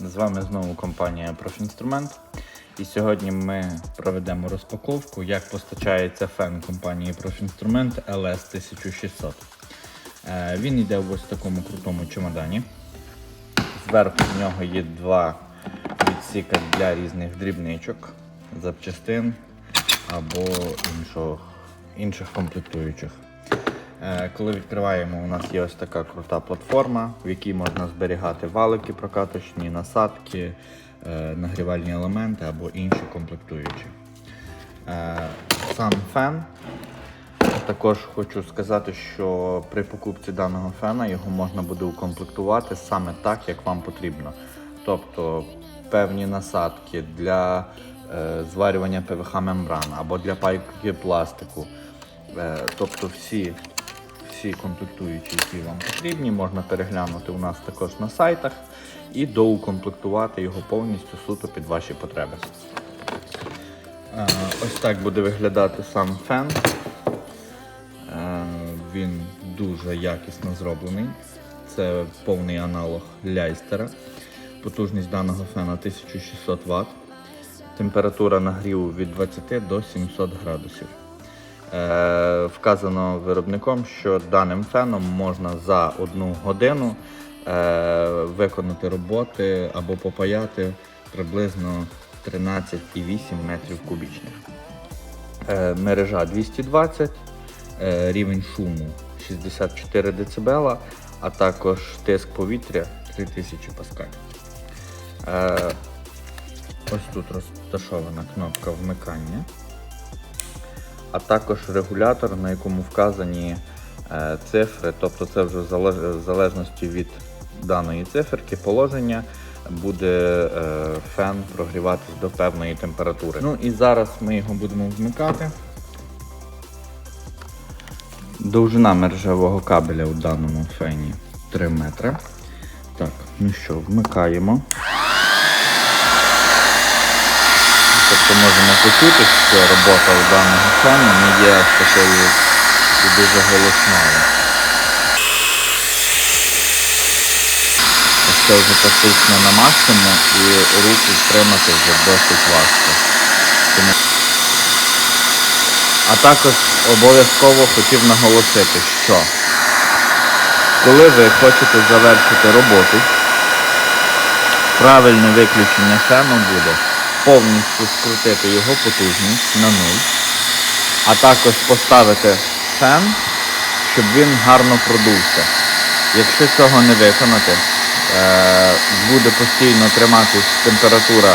З вами знову компанія Профінструмент. І сьогодні ми проведемо розпаковку, як постачається фен компанії Профінструмент LS 1600. Е, Він йде в ось такому крутому чемодані. Зверху в нього є два відсіка для різних дрібничок, запчастин або іншого, інших комплектуючих. Е, Коли відкриваємо, у нас є ось така крута платформа, в якій можна зберігати валики прокаточні, насадки, е, нагрівальні елементи або інші комплектуючі. Е, Сам фен. Також хочу сказати, що при покупці даного фена його можна буде укомплектувати саме так, як вам потрібно. Тобто певні насадки для е, зварювання ПВХ-мембран або для пайки пластику. Е, тобто всі, всі комплектуючі, які вам потрібні, можна переглянути у нас також на сайтах і доукомплектувати його повністю суто під ваші потреби. Е, Ось так буде виглядати сам фен. Е, Він дуже якісно зроблений. Це повний аналог ляйстера. Потужність даного фена 1600 Вт. Температура нагріву від 20 до 700 градусів. Е, Вказано виробником, що даним феном можна за одну годину е, виконати роботи або попаяти приблизно 13,8 метрів кубічних. Е, мережа 220, е, рівень шуму 64 дБ, а також тиск повітря 3000 паскаль. Ось тут розташована кнопка вмикання, а також регулятор, на якому вказані е, цифри, тобто це вже в залежності від даної циферки положення буде е, фен прогріватись до певної температури. Ну і зараз ми його будемо вмикати. Довжина мережевого кабеля у даному фені 3 метри. Так, ну що, вмикаємо. Тобто можемо почути, що робота у даного фену не є такою і дуже голосною. Ось Це вже практично на максимум і руку втримати вже досить важко. А також обов'язково хотів наголосити, що коли ви хочете завершити роботу, правильне виключення фену буде повністю скрутити його потужність на нуль, а також поставити фен, щоб він гарно продувся. Якщо цього не виконати, е, буде постійно триматись температура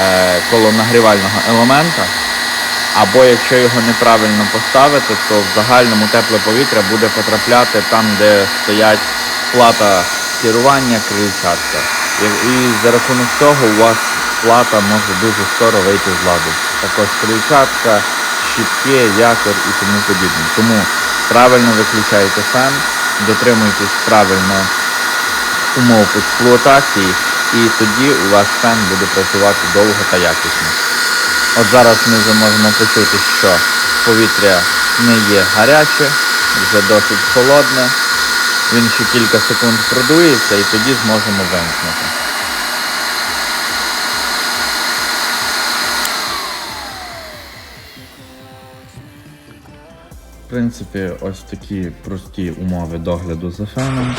е, коло нагрівального елемента, або якщо його неправильно поставити, то в загальному тепле повітря буде потрапляти там, де стоять плата керування крильчатка. І, і за рахунок цього у вас плата може дуже скоро вийти з ладу. Також крильчатка, щітки, якор і тому подібне. Тому правильно виключайте фен, дотримуйтесь правильно умов експлуатації, і тоді у вас фен буде працювати довго та якісно. От зараз ми вже можемо почути, що повітря не є гаряче, вже досить холодне. Він ще кілька секунд продується і тоді зможемо вимкнути. В принципі, ось такі прості умови догляду за феном.